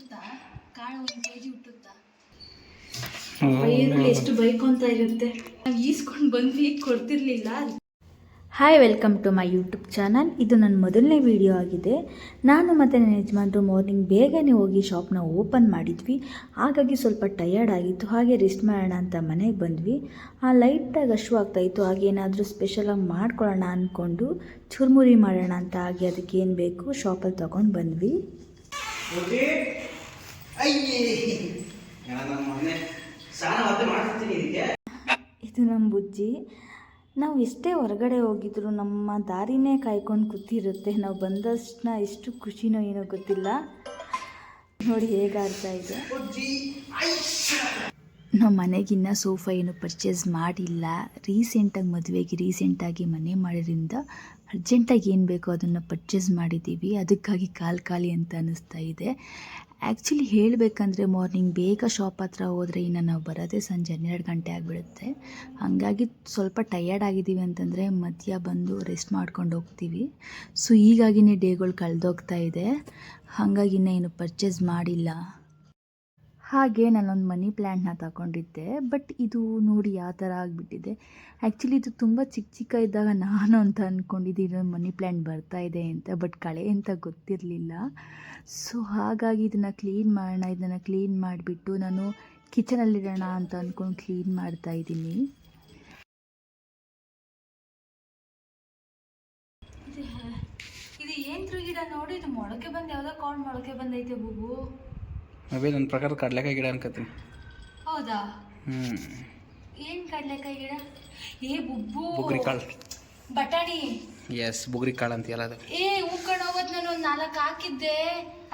ಹುಟ್ಟುತ್ತಾ ಕಾಳು ಒಂದು K G ಹುಟ್ಟುತ್ತಾ ಈರುಳ್ಳಿ ಎಷ್ಟು ಬೈಕೊಂತ ಇರುತ್ತೆ. ನಾವು ಈಸ್ಕೊಂಡು ಬಂದ್ವಿ ಕೊಡ್ತಿರ್ಲಿಲ್ಲ. Hi welcome to my YouTube channel ಇದು ನನ್ನ ಮೊದಲನೇ ವಿಡಿಯೋ ಆಗಿದೆ. ನಾನು ಮತ್ತು ನನ್ನ ಯಜಮಾನರು ಮಾರ್ನಿಂಗ್ ಬೇಗನೆ ಹೋಗಿ ಶಾಪ್ನ ಓಪನ್ ಮಾಡಿದ್ವಿ. ಹಾಗಾಗಿ ಸ್ವಲ್ಪ ಟಯರ್ಡ್ ಆಗಿತ್ತು. ಹಾಗೆ ರೆಸ್ಟ್ ಮಾಡೋಣ ಅಂತ ಮನೆಗೆ ಬಂದ್ವಿ. ಆ ಲೈಟಾಗಿ ಹಶು ಆಗ್ತಾಯಿತ್ತು ಹಾಗೆ ಏನಾದರೂ ಸ್ಪೆಷಲಾಗಿ ಮಾಡ್ಕೊಳ್ಳೋಣ ಅಂದ್ಕೊಂಡು ಚುರುಮುರಿ ಮಾಡೋಣ ಅಂತ. ಹಾಗೆ ಅದಕ್ಕೆ ಏನು ಬೇಕು ಶಾಪಲ್ಲಿ ತೊಗೊಂಡು ಬಂದ್ವಿ. ನೋಡ್ರಿ ಅಯ್ಯೇ. ನಾನು ಮೊನ್ನೆ ಸ್ನಾನ ಮತ್ತೆ ಮಾಡ್ತಿರ್ತೀನಿ ಇದಕ್ಕೆ. ಇದು ನಮ್ಮ ಬುಜ್ಜಿ. ನಾವು ಎಷ್ಟೇ ಹೊರಗಡೆ ಹೋಗಿದ್ರು ನಮ್ಮ ದಾರಿನೇ ಕಾಯ್ಕೊಂಡು ಕೂತಿರುತ್ತೆ. ನಾವು ಬಂದಷ್ಟನ್ನ ಎಷ್ಟು ಖುಷಿನೋ ಏನೋ ಗೊತ್ತಿಲ್ಲ. ನೋಡಿ ಹೇಗೆ ಆಡ್ತಾ ಇದೆ. ನಾವು ಮನೆಗಿನ್ನ ಸೋಫಾ ಏನು ಪರ್ಚೇಸ್ ಮಾಡಿಲ್ಲ. ರೀಸೆಂಟಾಗಿ ಮದುವೆಗೆ ರೀಸೆಂಟಾಗಿ ಮನೆ ಮಾಡಿದ್ರಿಂದ ಅರ್ಜೆಂಟಾಗಿ ಏನು ಬೇಕೋ ಅದನ್ನು ಪರ್ಚೇಸ್ ಮಾಡಿದ್ದೀವಿ. ಅದಕ್ಕಾಗಿ ಕಾಲು ಖಾಲಿ ಅಂತ ಅನ್ನಿಸ್ತಾ ಇದೆ. ಆ್ಯಕ್ಚುಲಿ ಹೇಳಬೇಕಂದ್ರೆ ಮಾರ್ನಿಂಗ್ ಬೇಗ ಶಾಪ್ ಹತ್ರ ಹೋದರೆ ಇನ್ನು ನಾವು ಬರೋದೇ ಸಂಜೆ ಹನ್ನೆರಡು ಗಂಟೆ ಆಗಿಬಿಡುತ್ತೆ. ಹಾಗಾಗಿ ಸ್ವಲ್ಪ ಟಯರ್ಡ್ ಆಗಿದ್ದೀವಿ ಅಂತಂದರೆ ಮಧ್ಯ ಬಂದು ರೆಸ್ಟ್ ಮಾಡ್ಕೊಂಡು ಹೋಗ್ತೀವಿ. ಸೊ ಹೀಗಾಗಿನೇ ಡೇಗಳು ಕಳೆದೋಗ್ತಾ ಇದೆ. ಹಾಗಾಗಿ ಇನ್ನೂ ಏನು ಪರ್ಚೇಸ್ ಮಾಡಿಲ್ಲ. ಹಾಗೆ ನಾನೊಂದು ಮನಿ ಪ್ಲ್ಯಾಂಟ್ನ ತಗೊಂಡಿದ್ದೆ. ಬಟ್ ಇದು ನೋಡಿ ಯಾವ ಥರ ಆಗಿಬಿಟ್ಟಿದೆ. ಆ್ಯಕ್ಚುಲಿ ಇದು ತುಂಬ ಚಿಕ್ಕ ಚಿಕ್ಕ ಇದ್ದಾಗ ನಾನು ಅಂತ ಅಂದ್ಕೊಂಡಿದ್ದೀನಿ ಮನಿ ಪ್ಲ್ಯಾಂಟ್ ಬರ್ತಾ ಇದೆ ಅಂತ. ಬಟ್ ಕಳೆ ಅಂತ ಗೊತ್ತಿರಲಿಲ್ಲ. ಸೊ ಹಾಗಾಗಿ ಇದನ್ನು ಕ್ಲೀನ್ ಮಾಡೋಣ, ಇದನ್ನು ಕ್ಲೀನ್ ಮಾಡಿಬಿಟ್ಟು ನಾನು ಕಿಚನಲ್ಲಿಡೋಣ ಅಂತ ಅಂದ್ಕೊಂಡು ಕ್ಲೀನ್ ಮಾಡ್ತಾ ಇದ್ದೀನಿ. ಇದು ಏನ್ ಗಿಡ ನೋಡಿ? ಇದು ಮೊಳಕೆ ಬಂದು ಯಾವ್ದೋ ಕಾಳು ಮೊಳಕೆ ಬಂದೈತೆ ಬುಬು. ಅದೇ ನನ್ನ ಪ್ರಕಾರ ಕಡಲೆಕಾಯಿ ಗಿಡ ಅನ್ಕೋತೀನಿ ಹೌದಾ? ಹ್ಞೂ ಏನ್ ಕಡ್ಲೆಕಾಯಿ ಗಿಡ? ಏ ಬುಬ್ಬು. ಬುಗ್ರಿ ಕಾಳು ಬಟಾಣಿ. ಎಸ್ ಬುಗ್ರಿ ಕಾಳು ಅಂತೀಯಲ್ಲ ಅದು. ಏ ಹೂ ಹೋಗೋದು ನಾನು ಒಂದು ನಾಲ್ಕು ಹಾಕಿದ್ದೆ.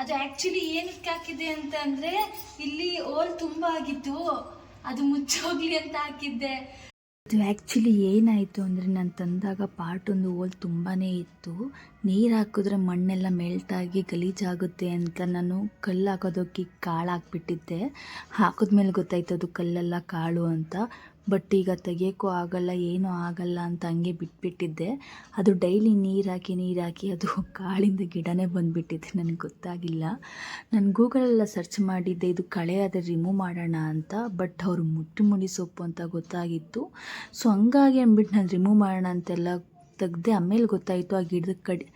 ಅದು ಆ್ಯಕ್ಚುಲಿ ಏನಕ್ಕೆ ಹಾಕಿದ್ದೆ ಅಂತ ಅಂದರೆ ಇಲ್ಲಿ ಓಲ್ ತುಂಬ ಆಗಿತ್ತು. ಅದು ಮುಚ್ಚೋಗ್ಲಿ ಅಂತ ಹಾಕಿದ್ದೆ. ಅದು ಆ್ಯಕ್ಚುಲಿ ಏನಾಯಿತು ಅಂದರೆ ನಾನು ತಂದಾಗ ಪಾರ್ಟ್ ಒಂದು ಹೋಲ್ ತುಂಬಾ ಇತ್ತು. ನೀರು ಹಾಕಿದ್ರೆ ಮಣ್ಣೆಲ್ಲ ಮೆಲ್ಟಾಗಿ ಗಲೀಜಾಗುತ್ತೆ ಅಂತ ನಾನು ಕಲ್ಲು ಹಾಕೋದಕ್ಕೆ ಕಾಳು ಹಾಕ್ಬಿಟ್ಟಿದ್ದೆ. ಹಾಕಿದ್ಮೇಲೆ ಗೊತ್ತಾಯ್ತು ಅದು ಕಲ್ಲೆಲ್ಲ ಕಾಳು ಅಂತ. ಬಟ್ ಈಗ ತೆಗಿಯೋಕ್ಕೂ ಆಗಲ್ಲ, ಏನೂ ಆಗಲ್ಲ ಅಂತ ಹಂಗೆ ಬಿಟ್ಬಿಟ್ಟಿದ್ದೆ. ಅದು ಡೈಲಿ ನೀರು ಹಾಕಿ ಅದು ಕಾಳಿಂದ ಗಿಡನೇ ಬಂದುಬಿಟ್ಟಿದೆ, ನನಗೆ ಗೊತ್ತಾಗಿಲ್ಲ. ನಾನು ಗೂಗಲೆಲ್ಲ ಸರ್ಚ್ ಮಾಡಿದ್ದೆ, ಇದು ಕಳೆ ಆದರೆ ರಿಮೂವ್ ಮಾಡೋಣ ಅಂತ, ಬಟ್ ಅವರು ಮುಟ್ಟಿ ಮುಡಿ ಸೊಪ್ಪು ಅಂತ ಗೊತ್ತಾಗಿತ್ತು. ಸೊ ಹಂಗಾಗಿ ಅಂದ್ಬಿಟ್ಟು ನಾನು ರಿಮೂವ್ ಮಾಡೋಣ ಅಂತೆಲ್ಲ ತೆಗ್ದೆ, ಆಮೇಲೆ ಗೊತ್ತಾಯಿತು ಆ ಗಿಡದ ಕಡಿ,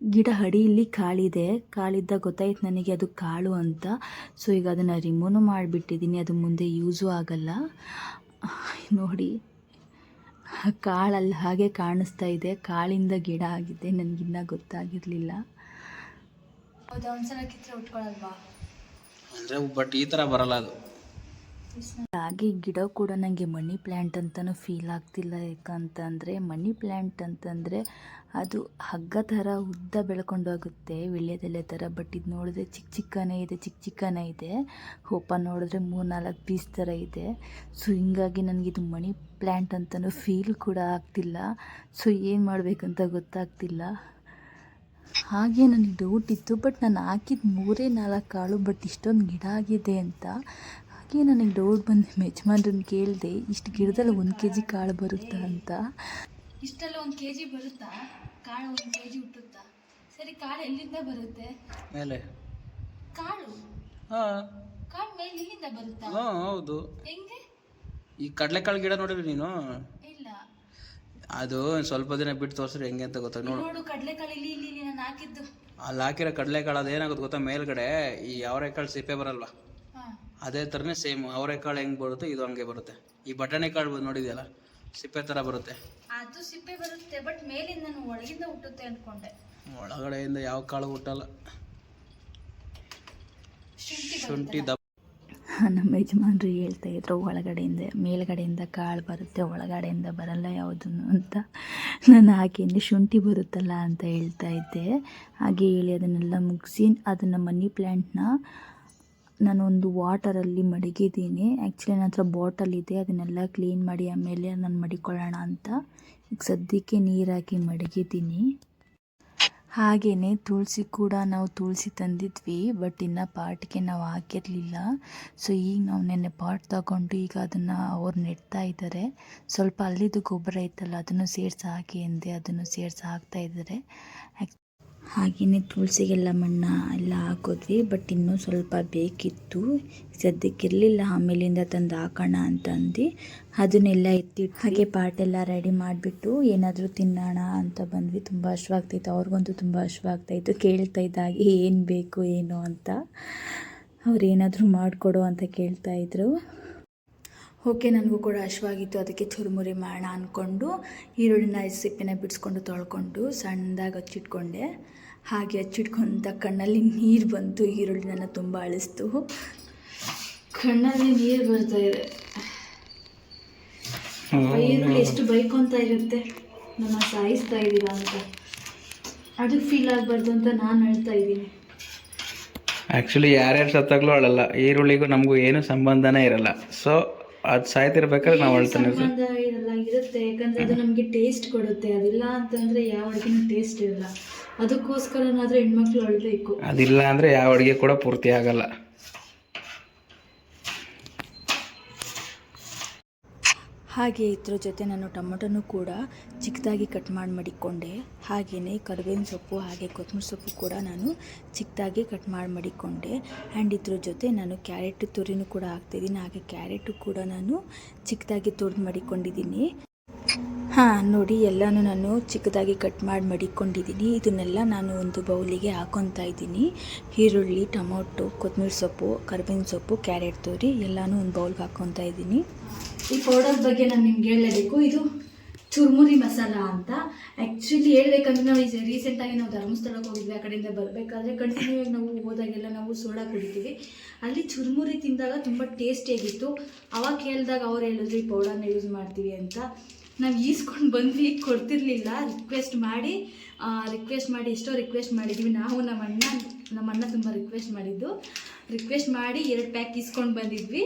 ಗಿಡ ಅಡಿಯಲ್ಲಿ ಕಾಳಿದೆ. ಕಾಳಿದ್ದ ಗೊತ್ತಾಯ್ತು ನನಗೆ ಅದು ಕಾಳು ಅಂತ. ಸೊ ಈಗ ಅದನ್ನು ರಿಮೂವ್ ಮಾಡಿಬಿಟ್ಟಿದ್ದೀನಿ, ಅದು ಮುಂದೆ ಯೂಸು ಆಗಲ್ಲ. ನೋಡಿ. ಕಾಳಲ್ಲಿ ಹಾಗೆ ಕಾಣಿಸ್ತಾ ಇದೆ. ಕಾಳಿಂದ ಗಿಡ ಆಗಿದೆ. ನನಗಿನ್ನ ಗೊತ್ತಾಗಿರಲಿಲ್ಲ. ಹೌದಾ ಒಂದ್ಸಲ ಕಿತ್ತರೆ ಉಟ್ಕೊಳಲ್ವಾ? ಅಂದರೆ ಬಟ್ ಈ ಥರ ಬರಲ್ಲ ಅದು. ಈ ಗಿಡ ಕೂಡ ನನಗೆ ಮನಿ ಪ್ಲ್ಯಾಂಟ್ ಅಂತಲೂ ಫೀಲ್ ಆಗ್ತಿಲ್ಲ ಯಾಕಂತಂದರೆ, ಮನಿ ಪ್ಲ್ಯಾಂಟ್ ಅಂತಂದರೆ ಅದು ಹಗ್ಗ ಥರ ಉದ್ದ ಬೆಳ್ಕೊಂಡೋಗುತ್ತೆ ವಿಳ್ಯದೆಲೆ ಥರ. ಬಟ್ ಇದು ನೋಡಿದ್ರೆ ಚಿಕ್ಕ ಚಿಕ್ಕನೇ ಇದೆ ಚಿಕ್ಕ ಚಿಕ್ಕನೇ ಇದೆ. ಹೋಪ ನೋಡಿದ್ರೆ ಮೂರು ನಾಲ್ಕು ಪೀಸ್ ಥರ ಇದೆ. ಸೊ ಹಿಂಗಾಗಿ ನನಗಿದು ಮನಿ ಪ್ಲ್ಯಾಂಟ್ ಅಂತಲೂ ಫೀಲ್ ಕೂಡ ಆಗ್ತಿಲ್ಲ. ಸೊ ಏನು ಮಾಡಬೇಕಂತ ಗೊತ್ತಾಗ್ತಿಲ್ಲ. ಹಾಗೆ ನನಗೆ ಡೌಟ್ ಇತ್ತು ಬಟ್ ನಾನು ಹಾಕಿದ ಮೂರೇ ನಾಲ್ಕು ಕಾಳು ಬಟ್ ಇಷ್ಟೊಂದು ಗಿಡ ಆಗಿದೆ ಅಂತ. ಹಾಗೆ ನನಗೆ ಡೌಟ್ ಬಂದು ಯಜಮಾನ್ರನ್ನ ಕೇಳಿದೆ ಇಷ್ಟು ಗಿಡದಲ್ಲಿ ಒಂದು ಕೆ ಜಿ ಕಾಳು ಬರುತ್ತಾ ಅಂತ. ಇಷ್ಟೆಲ್ಲ ಒಂದು ಕೆ ಜಿ ಬರುತ್ತಾ? ಕಾಳು ಒಂದು ಕೆ ಜಿ ಹುಟ್ಟುತ್ತಾ? ಸರಿ ಕಾಳು ಎಲ್ಲಿಂದ ಬರುತ್ತೆ? ಮೇಲೆ. ಕಾಳು? ಹಾಂ. ಕಾಳು ಮೇಲೆ ಇಲ್ಲಿಂದ ಬರುತ್ತಾ? ಹಾಂ ಹೌದು. ಹೆಂಗೆ? ಈ ಕಡಲೆಕಾಳು ಗಿಡ ನೋಡಿರಿ ನೀನು? ಇಲ್ಲ. ಅದು ಸ್ವಲ್ಪ ದಿನ ಬಿಟ್ಟು ತೋರಿಸ್ರಿ ಹೆಂಗೆ ಅಂತ ಗೊತ್ತಾಗ ನೋಡು. ನೋಡು ಕಡಲೆಕಾಳು ಇಲ್ಲಿ ಇಲ್ಲಿ ಇಲ್ಲಿ ನಾನು ಹಾಕಿದ್ದು. ಅಲ್ಲಿ ಹಾಕಿರೋ ಕಡಲೆಕಾಳು ಅದೇನಾಗುತ್ತೆ ಗೊತ್ತಾ ಮೇಲ್ಗಡೆ? ಈ ಅವರೆಕಾಳು ಸಿಪ್ಪೆ ಬರಲ್ವಾ? ಅದೇ ಥರನೇ ಸೇಮ್ ಅವರೆಕಾಳು ಹೆಂಗೆ ಬರುತ್ತೆ ಇದು ಹಂಗೆ ಬರುತ್ತೆ. ಈ ಬಟಾಣಿ ಕಾಳು ನೋಡಿದೆಯಲ್ಲ ಸಿಪ್ಪೆ ಥರ ಬರುತ್ತೆ. ಅದು ಸಿಪ್ಪೆ ಬರುತ್ತೆ ಬಟ್ ಮೇಲಿಂದ ನಾನು ಒಳಗಿಂದ ಹುಟ್ಟುತ್ತೆ ಅಂದ್ಕೊಂಡೆ ಒಳಗಡೆಯಿಂದ ಯಾವ ಕಾಳು ಹುಟ್ಟಲ್ಲ. ಶುಂಠಿ ದಪ್ಪ. ನಮ್ಮ ಯಜಮಾನ್ರು ಹೇಳ್ತಾ ಇದ್ರು ಒಳಗಡೆಯಿಂದ ಮೇಲ್ಗಡೆಯಿಂದ ಕಾಳು ಬರುತ್ತೆ ಒಳಗಡೆಯಿಂದ ಬರಲ್ಲ ಯಾವುದನ್ನು ಅಂತ. ನಾನು ಹಾಗೆಂದು ಶುಂಠಿ ಬರುತ್ತಲ್ಲ ಅಂತ ಹೇಳ್ತಾ ಇದ್ದೆ. ಹಾಗೆ ಹೇಳಿ ಅದನ್ನೆಲ್ಲ ಮುಗಿಸಿ ಅದನ್ನು ಮನಿ ಪ್ಲ್ಯಾಂಟ್ನ ನಾನೊಂದು ವಾಟರಲ್ಲಿ ಮಡಗಿದ್ದೀನಿ. ಆ್ಯಕ್ಚುಲಿ ನನ್ನ ಹತ್ರ ಬಾಟಲ್ ಇದೆ, ಅದನ್ನೆಲ್ಲ ಕ್ಲೀನ್ ಮಾಡಿ ಆಮೇಲೆ ನಾನು ಮಡಿಕೊಳ್ಳೋಣ ಅಂತ. ಈಗ ಸದ್ಯಕ್ಕೆ ನೀರು ಹಾಕಿ ಮಡಗಿದ್ದೀನಿ. ಹಾಗೆಯೇ ತುಳಸಿ ಕೂಡ ನಾವು ತುಳಸಿ ತಂದಿದ್ವಿ ಬಟ್ ಇನ್ನು ಪಾಟ್ಗೆ ನಾವು ಹಾಕಿರಲಿಲ್ಲ. ಸೊ ಈಗ ನಾವು ನೆನ್ನೆ ಪಾಟ್ ತಗೊಂಡು ಈಗ ಅದನ್ನು ಅವ್ರು ನೆಡ್ತಾ ಇದ್ದಾರೆ ಸ್ವಲ್ಪ ಅಲ್ಲಿದ್ದು ಗೊಬ್ಬರ ಇತ್ತಲ್ಲ ಅದನ್ನು ಸೇರಿಸಿ ಹಾಕಿ ಎಂದೆ ಅದನ್ನು ಸೇರಿಸಿ ಹಾಕ್ತಾ ಇದ್ದಾರೆ ಹಾಗೆಯೇ ತುಳಸಿಗೆಲ್ಲ ಮಣ್ಣ ಎಲ್ಲ ಹಾಕಿದ್ವಿ ಬಟ್ ಇನ್ನೂ ಸ್ವಲ್ಪ ಬೇಕಿತ್ತು. ಸದ್ಯಕ್ಕಿರಲಿಲ್ಲ, ಆಮೇಲಿಂದ ತಂದು ಹಾಕೋಣ ಅಂತಂದು ಅದನ್ನೆಲ್ಲ ಎತ್ತಿಟ್ಟು ಹಾಗೆ ಪಾಟೆಲ್ಲ ರೆಡಿ ಮಾಡಿಬಿಟ್ಟು ಏನಾದರೂ ತಿನ್ನೋಣ ಅಂತ ಬಂದ್ವಿ. ತುಂಬ ಹಶ್ವಾಗ್ತಿತ್ತು. ಅವ್ರಿಗಂತೂ ತುಂಬ ಹಶ್ವಾಗ್ತಾಯಿತ್ತು ಕೇಳ್ತಾ ಇದ್ದಾಗೆ, ಏನು ಬೇಕು, ಏನು ಅಂತ. ಅವ್ರು ಏನಾದರೂ ಮಾಡಿಕೊಡು ಅಂತ ಕೇಳ್ತಾಯಿದ್ರು ಓಕೆ ನನಗೂ ಕೂಡ ಹಶ್ವಾಗಿತ್ತು. ಅದಕ್ಕೆ ಚುರುಮುರಿ ಮಾಡೋಣ ಅಂದ್ಕೊಂಡು ಈರುಳ್ಳಿನ ಸಿಪ್ಪೆನ ಬಿಡಿಸ್ಕೊಂಡು ತೊಳ್ಕೊಂಡು ಸಣ್ಣದಾಗಿ ಹಚ್ಚಿಟ್ಕೊಂಡೆ. ಹಾಗೆ ಹಚ್ಚಿಟ್ಕೊಂಡ ಕಣ್ಣಲ್ಲಿ ನೀರು ಬಂತು ಈರುಳ್ಳಿನ ತುಂಬ ಅಳಿಸ್ತು. ಕಣ್ಣಲ್ಲಿ ನೀರು ಬರ್ತಾ ಇದೆ. ಈರುಳ್ಳಿ ಎಷ್ಟು ಬೈಕೊಂತ ಇರುತ್ತೆ. ನಮ್ಮ ಸಾಯಿಸ್ತಾ ಇದ್ದೀರ ಅಂತ. ಅದಕ್ಕೆ ಫೀಲ್ ಆಗಬಾರ್ದು ಅಂತ ನಾನು ಹೇಳ್ತಾ ಇದ್ದೀನಿ. ಆ್ಯಕ್ಚುಲಿ ಯಾರ್ಯಾರು ಸತ್ತಾಗಲೂ ಅಳಲ್ಲ. ಈರುಳ್ಳಿಗೂ ನಮಗೂ ಏನು ಸಂಬಂಧನೇ ಇರಲ್ಲ. ಸೊ ಅದು ಸಾಯ್ತಿರ್ಬೇಕಾದ್ರೆ ನಾವು ಅಳ್ತಾನೆ. ಸಂಬಂಧ ಇರಲ್ಲ ಇರುತ್ತೆ ಯಾಕಂದ್ರೆ ಅದು ನಮಗೆ ಟೇಸ್ಟ್ ಕೊಡುತ್ತೆ. ಅದಿಲ್ಲ ಅಂತಂದ್ರೆ ಯಾವ ಅಡುಗೆನೂ ಟೇಸ್ಟ್ ಇರಲ್ಲ. ಅದಕ್ಕೋಸ್ಕರನಾದ್ರೂ ಹೆಣ್ಮಕ್ಳು ಅಳ್ಬೇಕು. ಅದಿಲ್ಲ ಅಂದರೆ ಯಾವ ಅಡುಗೆ ಕೂಡ ಪೂರ್ತಿ ಆಗಲ್ಲ. ಹಾಗೆ ಇದ್ರ ಜೊತೆ ನಾನು ಟೊಮೊಟೊನೂ ಕೂಡ ಚಿಕ್ಕದಾಗಿ ಕಟ್ ಮಾಡಿ ಮಡಿಕೊಂಡೆ. ಹಾಗೆಯೇ ಕರಿಬೇವಿನ ಸೊಪ್ಪು ಹಾಗೆ ಕೊತ್ತಂಬರಿ ಸೊಪ್ಪು ಕೂಡ ನಾನು ಚಿಕ್ಕದಾಗಿ ಕಟ್ ಮಾಡಿ ಮಡಿಕೊಂಡೆ. ಆ್ಯಂಡ್ ಇದ್ರ ಜೊತೆ ನಾನು ಕ್ಯಾರೆಟ್ ತುರಿನೂ ಕೂಡ ಹಾಕ್ತಿದ್ದೀನಿ ಹಾಗೆ ಕ್ಯಾರೆಟು ಕೂಡ ನಾನು ಚಿಕ್ಕದಾಗಿ ತುರಿದು ಮಡಿಕೊಂಡಿದ್ದೀನಿ. ಹಾಂ, ನೋಡಿ, ಎಲ್ಲನೂ ನಾನು ಚಿಕ್ಕದಾಗಿ ಕಟ್ ಮಾಡಿ ಮಡಿಕೊಂಡಿದ್ದೀನಿ ಇದನ್ನೆಲ್ಲ ನಾನು ಒಂದು ಬೌಲಿಗೆ ಹಾಕೊತಾ ಇದ್ದೀನಿ. ಈರುಳ್ಳಿ, ಟೊಮೊಟೊ ಕೊತ್ತಂಬರಿ ಸೊಪ್ಪು, ಕರ್ಬೇವಿನ ಸೊಪ್ಪು, ಕ್ಯಾರೆಟ್ ತುರಿ, ಎಲ್ಲನೂ ಒಂದು ಬೌಲ್ಗೆ ಹಾಕೊತಾ ಇದ್ದೀನಿ. ಈ ಪೌಡರ್ ಬಗ್ಗೆ ನಾನು ನಿಮ್ಗೆ ಹೇಳಬೇಕು ಇದು ಚುರ್ಮುರಿ ಮಸಾಲ ಅಂತ. ಆ್ಯಕ್ಚುಲಿ ಹೇಳ್ಬೇಕಂದ್ರೆ ನಾವು ಈಗ ರೀಸೆಂಟಾಗಿ ನಾವು ಧರ್ಮಸ್ಥಳಕ್ಕೆ ಹೋಗಿದ್ವಿ. ಆ ಕಡೆಯಿಂದ ಬರಬೇಕಾದ್ರೆ ಕಂಟಿನ್ಯೂ ಆಗಿ ನಾವು ಹೋದಾಗೆಲ್ಲ ನಾವು ಸೋಡಾ ಕುಡಿತೀವಿ. ಅಲ್ಲಿ ಚುರ್ಮುರಿ ತಿಂದಾಗ ತುಂಬ ಟೇಸ್ಟಿಯಾಗಿತ್ತು ಅವಾಗ ಕೇಳಿದಾಗ ಅವ್ರು ಹೇಳಿದ್ರು, ಈ ಪೌಡರ್ನ ಯೂಸ್ ಮಾಡ್ತೀವಿ ಅಂತ. ನಾವು ಈಸ್ಕೊಂಡು ಬಂದ್ವಿ, ಕೊಡ್ತಿರ್ಲಿಲ್ಲ. ರಿಕ್ವೆಸ್ಟ್ ಮಾಡಿ ರಿಕ್ವೆಸ್ಟ್ ಮಾಡಿ, ಎಷ್ಟೋ ರಿಕ್ವೆಸ್ಟ್ ಮಾಡಿದ್ವಿ. ನಾವು ನಮ್ಮ ಅಣ್ಣ ನಮ್ಮ ಅಣ್ಣ ತುಂಬ ರಿಕ್ವೆಸ್ಟ್ ಮಾಡಿದ್ದು. ರಿಕ್ವೆಸ್ಟ್ ಮಾಡಿ ಎರಡು ಪ್ಯಾಕ್ ಇಸ್ಕೊಂಡು ಬಂದಿದ್ವಿ.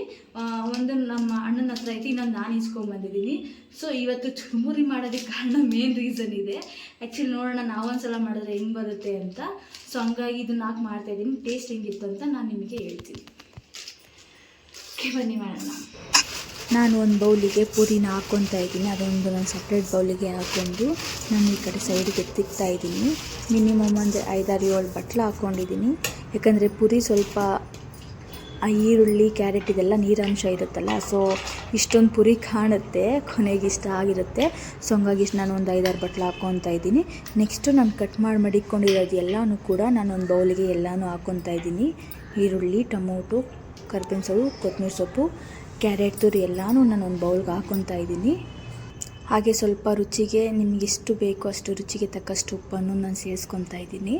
ಒಂದು ನಮ್ಮ ಅಣ್ಣನ ಹತ್ರ ಐತಿ, ಇನ್ನೊಂದು ನಾನು ಇಸ್ಕೊಂಡು ಬಂದಿದ್ದೀನಿ. ಸೊ ಇವತ್ತು ಚುರುಮುರಿ ಮಾಡೋದಕ್ಕೆ ಕಾರಣ ಮೇನ್ ರೀಸನ್ ಇದೆ. ಆ್ಯಕ್ಚುಲಿ ನೋಡೋಣ, ನಾವೊಂದ್ಸಲ ಮಾಡಿದ್ರೆ ಹೆಂಗೆ ಬರುತ್ತೆ ಅಂತ. ಸೊ ಹಂಗಾಗಿ ಇದನ್ನ ಹಾಕಿ ಮಾಡ್ತಾಯಿದ್ದೀನಿ ಟೇಸ್ಟ್ ಹೆಂಗಿತ್ತು ಅಂತ ನಾನು ನಿಮಗೆ ಹೇಳ್ತೀನಿ. ಓಕೆ ಬನ್ನಿ ಮಾಡೋಣ. ನಾನು ಒಂದು ಬೌಲಿಗೆ ಪೂರಿನ ಹಾಕ್ಕೊತಾ ಇದ್ದೀನಿ. ಅದೊಂದು ನಾನು ಸಪ್ರೇಟ್ ಬೌಲಿಗೆ ಹಾಕ್ಕೊಂಡು ನಾನು ಈ ಕಡೆ ಸೈಡಿಗೆ ತಿಕ್ತಾ ಇದ್ದೀನಿ. ಮಿನಿಮಮ್ ಒಂದು ಐದಾರು, ಏಳು ಬಟ್ಲು ಹಾಕ್ಕೊಂಡಿದ್ದೀನಿ ಯಾಕಂದರೆ ಪುರಿ ಸ್ವಲ್ಪ ಈರುಳ್ಳಿ, ಕ್ಯಾರೆಟ್ ಇದೆಲ್ಲ ನೀರಂಶ ಇರುತ್ತಲ್ಲ ಸೊ ಇಷ್ಟೊಂದು ಪುರಿ ಕಾಣುತ್ತೆ, ಕೊನೆಗೆ ಇಷ್ಟ ಆಗಿರುತ್ತೆ. ಸೊ ಹಂಗಾಗಿ ಇಷ್ಟು ನಾನು ಒಂದು ಐದಾರು ಬಟ್ಲು ಹಾಕ್ಕೊತಾ ಇದ್ದೀನಿ. ನೆಕ್ಸ್ಟು ನಾನು ಕಟ್ ಮಾಡಿ ಮಡಿಕೊಂಡಿರೋದು ಎಲ್ಲನೂ ಕೂಡ ನಾನು ಒಂದು ಬೌಲಿಗೆ ಎಲ್ಲನೂ ಹಾಕ್ಕೊತಾ ಇದ್ದೀನಿ. ಈರುಳ್ಳಿ, ಟೊಮೊಟೊ, ಕರ್ಬೇವಿನ ಸೊಪ್ಪು ಕೊತ್ತಂಬರಿ ಸೊಪ್ಪು. ಕ್ಯಾರೆಟ್ ತುರಿ ಎಲ್ಲನೂ ನಾನು ಒಂದು ಬೌಲ್ಗೆ ಹಾಕ್ಕೊತಾ ಇದ್ದೀನಿ. ಹಾಗೆ ಸ್ವಲ್ಪ ರುಚಿಗೆ ನಿಮಗೆ ಎಷ್ಟು ಬೇಕೋ ಅಷ್ಟು ರುಚಿಗೆ ತಕ್ಕಷ್ಟು ಉಪ್ಪನ್ನು ನಾನು ಸೇರಿಸ್ಕೊತಾ ಇದ್ದೀನಿ.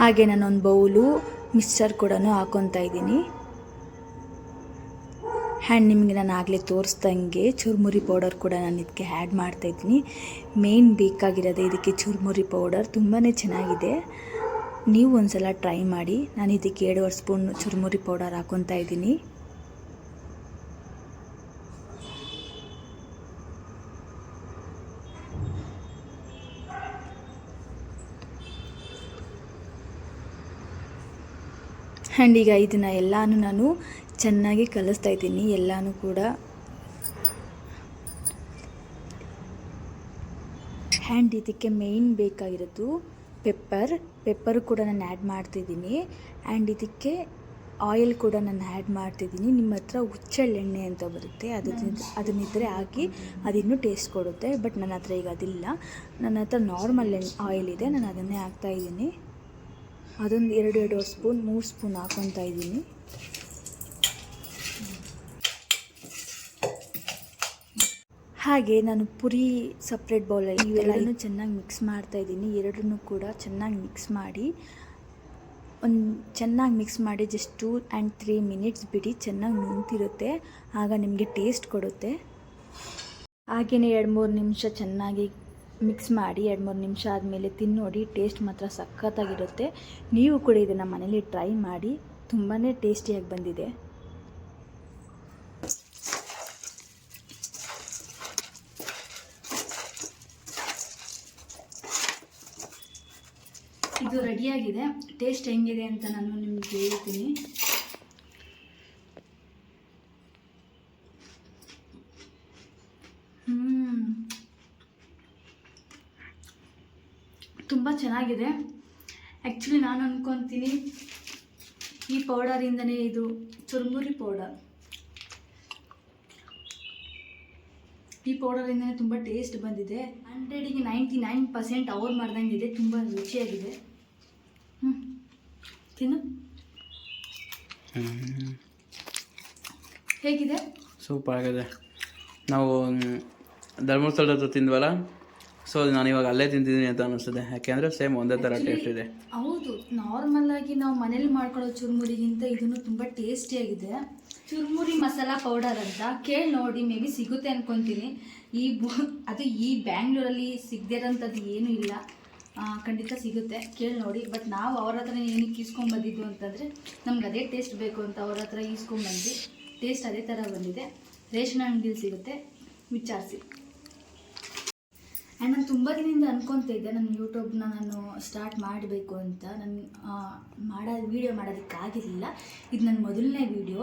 ಹಾಗೆ ನಾನೊಂದು ಬೌಲು ಮಿಕ್ಸ್ಚರ್ ಕೂಡ ಹಾಕ್ಕೊತಾ ಇದ್ದೀನಿ. ಆ್ಯಂಡ್ ನಿಮಗೆ ನಾನು ಆಗಲೇ ತೋರಿಸ್ದಂಗೆ ಚುರುಮುರಿ ಪೌಡರ್ ಕೂಡ ನಾನು ಇದಕ್ಕೆ ಆ್ಯಡ್ ಮಾಡ್ತಾಯಿದ್ದೀನಿ ಮೇನ್ ಬೇಕಾಗಿರೋದೇ ಇದಕ್ಕೆ ಚುರುಮುರಿ ಪೌಡರ್ ತುಂಬಾ ಚೆನ್ನಾಗಿದೆ. ನೀವು ಒಂದ್ಸಲ ಟ್ರೈ ಮಾಡಿ. ನಾನು ಇದಕ್ಕೆ ಎರಡುವರೆ ಸ್ಪೂನ್ ಚುರುಮುರಿ ಪೌಡರ್ ಹಾಕೊತ ಇದ್ದೀನಿ. ಆ್ಯಂಡ್ ಈಗ ಇದನ್ನು ಎಲ್ಲನೂ ನಾನು ಚೆನ್ನಾಗಿ ಕಲಿಸ್ತಾ ಇದ್ದೀನಿ. ಎಲ್ಲನೂ ಕೂಡ ಆ್ಯಂಡ್ ಇದಕ್ಕೆ ಮೇಯ್ನ್ ಬೇಕಾಗಿರೋದು ಪೆಪ್ಪರ್ ಪೆಪ್ಪರ್ ಕೂಡ ನಾನು ಆ್ಯಡ್ ಮಾಡ್ತಿದ್ದೀನಿ. ಆ್ಯಂಡ್ ಇದಕ್ಕೆ ಆಯಿಲ್ ಕೂಡ ನಾನು ಆ್ಯಡ್ ಮಾಡ್ತಿದ್ದೀನಿ. ನಿಮ್ಮ ಹತ್ರ ಹುಚ್ಚೆಳ್ಳೆಣ್ಣೆ ಅಂತ ಬರುತ್ತೆ. ಅದನ್ನ ಅದನ್ನಿದ್ದರೆ ಹಾಕಿ ಅದಿನ್ನೂ ಟೇಸ್ಟ್ ಕೊಡುತ್ತೆ. ಬಟ್ ನನ್ನ ಹತ್ರ ಈಗ ಅದಿಲ್ಲ. ನನ್ನ ಹತ್ರ ನಾರ್ಮಲ್ ಎಣ್ಣೆ ಆಯಿಲ್ ಇದೆ. ನಾನು ಅದನ್ನೇ ಹಾಕ್ತಾಯಿದ್ದೀನಿ ಅದೊಂದು ಎರಡು ಎರಡು ಸ್ಪೂನ್ ಮೂರು ಸ್ಪೂನ್ ಹಾಕ್ಕೊತಾ ಇದ್ದೀನಿ. ಹಾಗೆ ನಾನು ಪುರಿ ಸಪ್ರೇಟ್ ಬೌಲಲ್ಲಿ ಇವೆಲ್ಲನೂ ಚೆನ್ನಾಗಿ ಮಿಕ್ಸ್ ಮಾಡ್ತಾ ಇದ್ದೀನಿ. ಎರಡನ್ನೂ ಕೂಡ ಚೆನ್ನಾಗಿ ಮಿಕ್ಸ್ ಮಾಡಿ. ಒಂದು ಚೆನ್ನಾಗಿ ಮಿಕ್ಸ್ ಮಾಡಿ just two and three minutes ಬಿಡಿ. ಚೆನ್ನಾಗಿ ನುಂತಿರುತ್ತೆ ಆಗ ನಿಮಗೆ ಟೇಸ್ಟ್ ಕೊಡುತ್ತೆ. ಹಾಗೆಯೇ ಎರಡು ಮೂರು ನಿಮಿಷ ಚೆನ್ನಾಗಿ ಮಿಕ್ಸ್ ಮಾಡಿ ಎರಡು ಮೂರು ನಿಮಿಷ ಆದಮೇಲೆ ತಿನ್ನೋಡಿ ಟೇಸ್ಟ್ ಮಾತ್ರ ಸಖತ್ತಾಗಿರುತ್ತೆ. ನೀವು ಕೂಡ ಇದನ್ನು ಮನೇಲಿ ಟ್ರೈ ಮಾಡಿ. ತುಂಬಾ ಟೇಸ್ಟಿಯಾಗಿ ಬಂದಿದೆ ಇದು ರೆಡಿಯಾಗಿದೆ ಟೇಸ್ಟ್ ಹೆಂಗಿದೆ ಅಂತ ನಾನು ನಿಮಗೆ ಹೇಳ್ತೀನಿ. ಹ್ಞೂ ತುಂಬ ಚೆನ್ನಾಗಿದೆ. ಆ್ಯಕ್ಚುಲಿ ನಾನು ಅಂದ್ಕೊತೀನಿ ಈ ಪೌಡರಿಂದನೇ ಇದು ಚುರುಮುರಿ ಪೌಡರ್ ಈ ಪೌಡರಿಂದನೇ ತುಂಬ ಟೇಸ್ಟ್ ಬಂದಿದೆ. ಹಂಡ್ರೆಡಿಗೆ ನೈಂಟಿ ನೈನ್ ಪರ್ಸೆಂಟ್ ಅವ್ರು ಇದೆ, ತುಂಬ ರುಚಿಯಾಗಿದೆ. ಹ್ಞೂ ತಿನ್ನು. ಹೇಗಿದೆ? ಸೂಪರ್ ಆಗಿದೆ. ನಾವು ಧರ್ಮಸ್ಥಳದ ಹತ್ರ ತಿಂದ್ವಲ್ಲ? ಸೊ ನಾನು ಇವಾಗ ಅಲ್ಲೇ ತಿಂತಿದ್ದೀನಿ ಅಂತ ಅನಿಸ್ತದೆ ಯಾಕೆಂದ್ರೆ ಸೇಮ್ ಒಂದೇ ಥರ ಟೇಸ್ಟ್ ಇದೆ. ಹೌದು. ನಾರ್ಮಲ್ ಆಗಿ ನಾವು ಮನೇಲಿ ಮಾಡ್ಕೊಳ್ಳೋ ಚುರುಮುರಿಗಿಂತ ಇದನ್ನು ತುಂಬ ಟೇಸ್ಟಿಯಾಗಿದೆ ಚುರುಮುರಿ ಮಸಾಲ ಪೌಡರ್ ಅಂತ ಕೇಳಿ ನೋಡಿ ಮೇ ಬಿ ಸಿಗುತ್ತೆ ಅನ್ಕೊಂತೀನಿ. ಈ ಅದು ಈ ಬ್ಯಾಂಗ್ಳೂರಲ್ಲಿ ಸಿಗದಿರೋಂಥದ್ದು ಏನೂ ಇಲ್ಲ. ಖಂಡಿತ ಸಿಗುತ್ತೆ. ಕೇಳಿ ನೋಡಿ. ಬಟ್ ನಾವು ಅವ್ರ ಹತ್ರ ಏನಕ್ಕೆ ಈಸ್ಕೊಂಬಂದಿದ್ದು ಅಂತಂದರೆ, ನಮ್ಗೆ ಅದೇ ಟೇಸ್ಟ್ ಬೇಕು ಅಂತ ಅವ್ರ ಹತ್ರ ಈಸ್ಕೊಂಡ್ಬಂದ್ವಿ ಟೇಸ್ಟ್ ಅದೇ ಥರ ಬಂದಿದೆ. ರೇಷನ್ ಅಂಗಡಿಲಿ ಸಿಗುತ್ತೆ. ವಿಚಾರಿಸಿ. ಆ್ಯಂಡ್ ನಾನು ತುಂಬ ದಿನದಿಂದ ಅನ್ಕೊತಾ ಇದ್ದೆ ನನ್ನ ಯೂಟ್ಯೂಬ್ನ ನಾನು ಸ್ಟಾರ್ಟ್ ಮಾಡಬೇಕು ಅಂತ. ನಾನು ಮಾಡೋ ವೀಡಿಯೋ ಮಾಡೋದಕ್ಕಾಗಿರಲಿಲ್ಲ. ಇದು ನನ್ನ ಮೊದಲನೇ ವೀಡಿಯೋ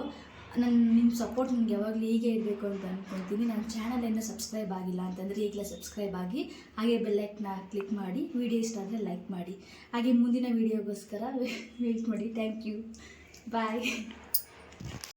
ನನ್ನ ನಿಮ್ಮ ಸಪೋರ್ಟ್ ನಿಮ್ಗೆ ಯಾವಾಗಲೂ ಹೀಗೆ ಇರಬೇಕು ಅಂತ ಅಂದ್ಕೊತೀನಿ ನನ್ನ ಚಾನಲ್ ಏನೋ ಸಬ್ಸ್ಕ್ರೈಬ್ ಆಗಿಲ್ಲ ಅಂತಂದರೆ ಈಗಲೇ ಸಬ್ಸ್ಕ್ರೈಬ್ ಆಗಿ, ಹಾಗೆ ಬೆಲ್ಲೈಕ್ನ ಕ್ಲಿಕ್ ಮಾಡಿ ವಿಡಿಯೋ ಇಷ್ಟ ಆದರೆ ಲೈಕ್ ಮಾಡಿ. ಹಾಗೆ ಮುಂದಿನ ವೀಡಿಯೋಗೋಸ್ಕರ ವೇಟ್ ಮಾಡಿ. Thank you bye